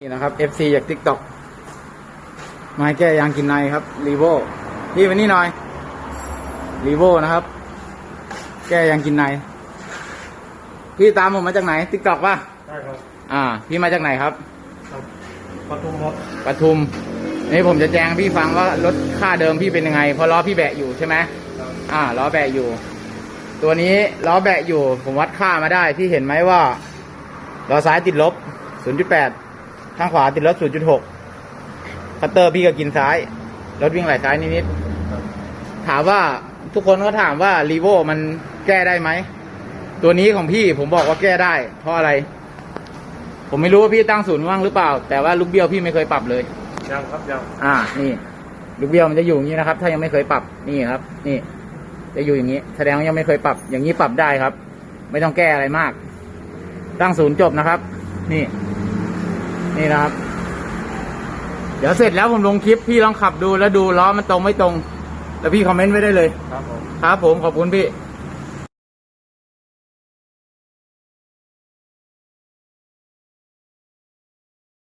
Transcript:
นี่นะครับ FC จาก TikTok มาให้แก้ยางกินในครับรีโวพี่มานี่หน่อยรีโวนะครับ แก้ยางกินใน พี่ตามผมมาจากไหน TikTok ป่ะได้ครับ อ่า พี่มาจากไหนครับครับปทุมครับปทุม นี่ผมจะแจ้งพี่ฟังว่ารถค่าเดิมพี่เป็นยังไง เพราะล้อพี่แบะอยู่ใช่ไหมครับอ่าล้อแบะอยู่ ตัวนี้ล้อแบะอยู่ ผมวัดค่ามาได้ พี่เห็นไหมว่าล้อซ้ายติดลบ 0.8 ข้างขวาติดลบ0.6คัตเตอร์พี่ก็กินซ้าย รถวิ่งไหลซ้ายนิดครับๆถามว่าทุกคนก็ถามว่ารีโวมันแก้ได้ไหม ตัวนี้ของพี่ผมบอกว่าแก้ได้ เพราะอะไร ผมไม่รู้ว่าพี่ตั้งศูนย์ว่างหรือเปล่า แต่ว่าลูกเบี้ยวพี่ไม่เคยปรับเลยยังครับยังอ่า นี่ ลูกเบี้ยวมันจะอยู่อย่างนี้นะครับ ถ้ายังไม่เคยปรับนี่ครับ นี่ จะอยู่อย่างนี้ แสดงว่ายังไม่เคยปรับ อย่างนี้ปรับได้ครับ ไม่ต้องแก้อะไรมาก ตั้งศูนย์จบนะครับ นี่ นี่นะครับ เดี๋ยวเสร็จแล้วผมลงคลิปพี่ลองขับดูแล้วดูล้อมันตรงไม่ตรง แล้วพี่คอมเมนต์ไว้ได้เลย ครับผม ครับผมขอบคุณพี่